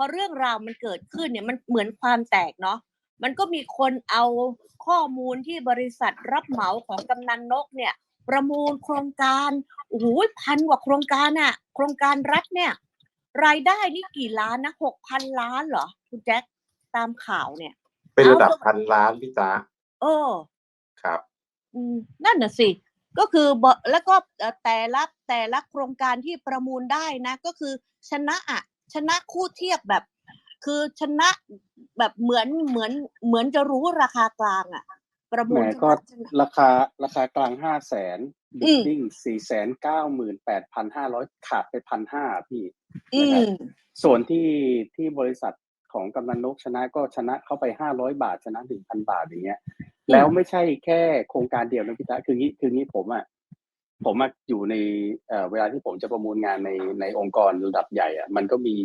พอเรื่องราวมันเกิดขึ้นเนี่ยมันเหมือนความแตกเนาะมันก็มีคนเอาข้อมูลที่บริษัทรับเหมาของกำนันนกเนี่ย ประมูลโครงการโอ้โหพันกว่าโครงการอะโครงการรัฐเนี่ย รายได้นี่กี่ล้านนะหกพันล้านเหรอคุณแจ็คตามข่าวเนี่ย เป็นระดับเอาพันล้านพี่จ๊ะเออครับอืมนั่นน่ะสิ ก็คือบแล้วก็เอ่อแต่ละแต่ละโครงการที่ประมูลได้นะ ก็คือชนะอะ ชนะคู่เทียบแบบ คือชนะแบบเหมือนเหมือนเหมือนจะรู้ราคากลางอะประแหมูมลก็ชนะราคาราคากลางห้าแสนอืบิมดดิ้งสี่แสนเก้าหมื่นแปดพันห้าร้อยขาดไปพันห้าพี่อืนะครับมส่วนที่ที่บริษัทของกำนันนกชนะก็ชนะเข้าไปห้าร้อยบาทชนะหนึ่งพันบาทอย่างเงี้ย แล้วไม่ใช่แค่โครงการเดียวนะพี่ตาคืองี้คืองี้ผมอะ ผมอะอยู่ในเอ่อเวลาที่ผมจะประมูลงานในในองค์กรระดับใหญ่อะมันก็มี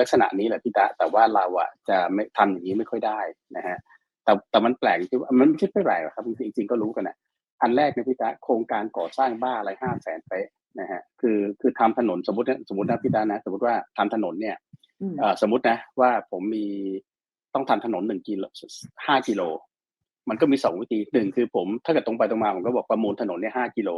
ลักษณะนี้แหละพี่ตาแต่ว่าเราอะจะไม่ทำอย่างนี้ไม่ค่อยได้นะฮะแต่แต่มันแปลกที่ว่ามันไม่ใช่ไม่แปลกหรอกครับจริงๆจริงๆก็รู้กันนะอันแรกนะพี่ตาโครงการก่อสร้างบ้านอะไรห้าแสนเป๊ะนะฮะคือคือทำถนนสมมตินะสมมตินะพี่ตานะ สมมติว่าทำถนนเนี่ยอืมเอ่อสมมตินะว่าผมมีต้องทำถนนหนึ่งกิโลห้ากิโล มันก็มีสองวิธีหนึ่งคือผมถ้าเกิดตรงไปตรงมาผมก็บอกประมูลถนนเนี่ยห้ากิโล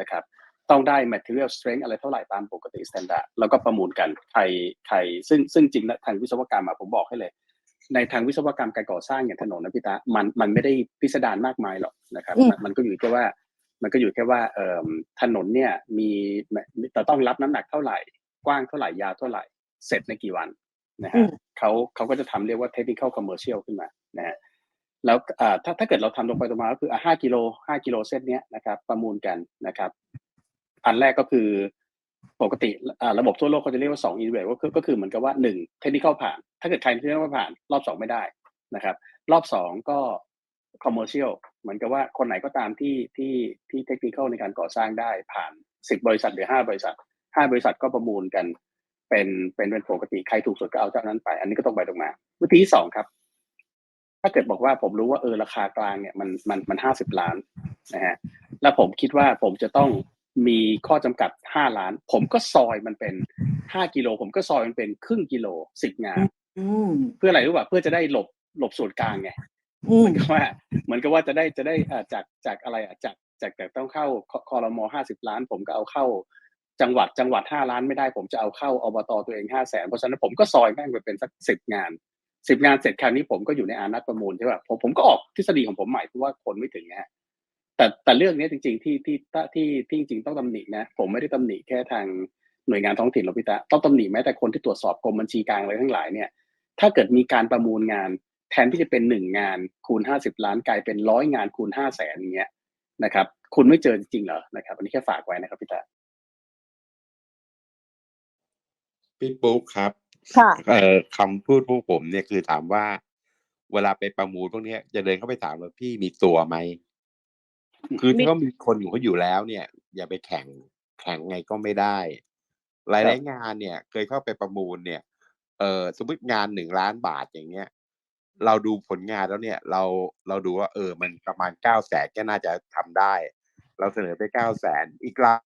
นะครับต้องได้ material strength อะไรเท่าไหร่ตามปกติ standard แล้วก็ประมูลกันใครใครซึ่งซึ่งจริงนะทางวิศวกรรมอะผมบอกให้เลย ในทางวิศวกรรมการก่อสร้างอย่างถนนนะพี่ตามันมันไม่ได้พิสดารมากมายหรอกนะครับอืมมันมันก็อยู่แค่ว่ามันก็อยู่แค่ว่าเอ่อถนนเนี่ยมีจะต้องรับน้ำหนักเท่าไหร่ กว้างเท่าไหร่ยาวเท่าไหร่ เสร็จในกี่วันนะอืฮะมเขาเขาก็จะทำเรียกว่า technical commercial ขึ้นมานะฮะ แล้วถ้าถ้าเกิดเราทำตรงไปตรงมาก็คือห้ากิโลห้ากิโลเซตเนี้ยนะครับ ประมูลกันนะครับ อันแรกก็คือปกติระบบทั่วโลกเขาจะเรียกว่าสองอินเวก็คือก็คือเหมือนกับว่าหนึ่งเทคนิคผ่าน ถ้าเกิดใครเทคนิคผ่าน รอบสองไม่ได้นะครับ รอบสองก็ commercial เหมือนกับว่าคนไหนก็ตามที่ที่ที่เทคนิคในการก่อสร้างได้ผ่านสิบบริษัทหรือห้าบริษัทห้าบริษัทก็ประมูลกัน เป็นเป็นเป็นปกติใครถูกสุดก็เอาเจ้านั้นไป อันนี้ก็ต้องไปตรงมา วิธีที่สองครับ ถ้าเกิดบอกว่าผมรู้ว่าเออราคากลางเนี่ยมันมันมันห้าสิบล้านนะฮะแล้วผมคิดว่าผมจะต้องมีข้อจำกัดห้าล้าน ผมก็ซอยมันเป็นห้ากิโลผมก็ซอยมันเป็นครึ่งกิโลสิบงานอืมเพื่ออะไรรู้ป่ะเพื่อจะได้หลบหลบส่วนกลางไงอืเหมมือนกับว่าเหมือนกับว่าจะได้จะได้อ่าจากจากอะไรอะจากจากจากต้องเข้าคอรมห้าสิบล้าน ผมก็เอาเข้าจังหวัดจังหวัดห้าล้านไม่ได้ผมจะเอาเข้าอบตตัวเองห้าแสนเพราะฉะนั้นผมก็ซอยแม่งไปเป็นสักสิบงาน สิบงานเสร็จคราวนี้ผมก็อยู่ในอานัดประมูลใช่ป่ะผมผมก็ออกทฤษฎีของผมใหม่เพราะว่าคนไม่ถึงนะฮะแต่แต่เรื่องนี้จริง ๆ ที่ที่ที่ที่จริงๆต้องตำหนินะ ผมไม่ได้ตำหนิแค่ทางหน่วยงานท้องถิ่นหรอกพี่ตาต้องตำหนิแม้แต่คนที่ตรวจสอบกรมบัญชีกลางอะไรทั้งหลายเนี่ย ถ้าเกิดมีการประมูลงาน แทนที่จะเป็นหนึ่งงานคูณห้าสิบล้านกลายเป็นร้อยงานคูณห้าแสนอย่างเงี้ยนะครับ คุณไม่เจอจริงๆเหรอนะครับ อันนี้แค่ฝากไว้นะครับพี่ตาพี่ปุ๊กครับ ค่ะ เอ่อคำพูดพวกผมเนี่ยคือถามว่า เวลาไปประมูลพวกเนี้ยจะเดินเข้าไปถามว่าพี่มีตัวไหม คือมีถ้าเขามีคนอยู่เขาอยู่แล้วเนี่ย อย่าไปแข่งแข่งไงก็ไม่ได้ หลายๆงานเนี่ย เคยเข้าไปประมูลเนี่ย เออสมมติงานหนึ่งล้านบาทอย่างเงี้ย เราดูผลงานแล้วเนี่ย เราเราดูว่า เออ มันประมาณเก้าแสนก็น่าจะทำได้ เราเสนอไปเก้าแสนอีกราย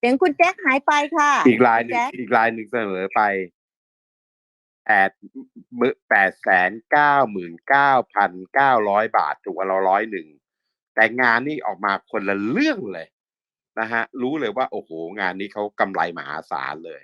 เสียงคุณแจ็คหายไปค่ะอีกรายหนึ่งแจ็คอีกรายหนึ่งเสนอไปแปดแปดแสนเก้าหมื่นเก้าพันเก้าร้อยบาทถูกกว่าเราร้อยหนึ่งแต่งานนี่ออกมาคนละเรื่องเลยนะฮะ รู้เลยว่า โอ้โห งานนี้เขากำไรมหาศาลเลย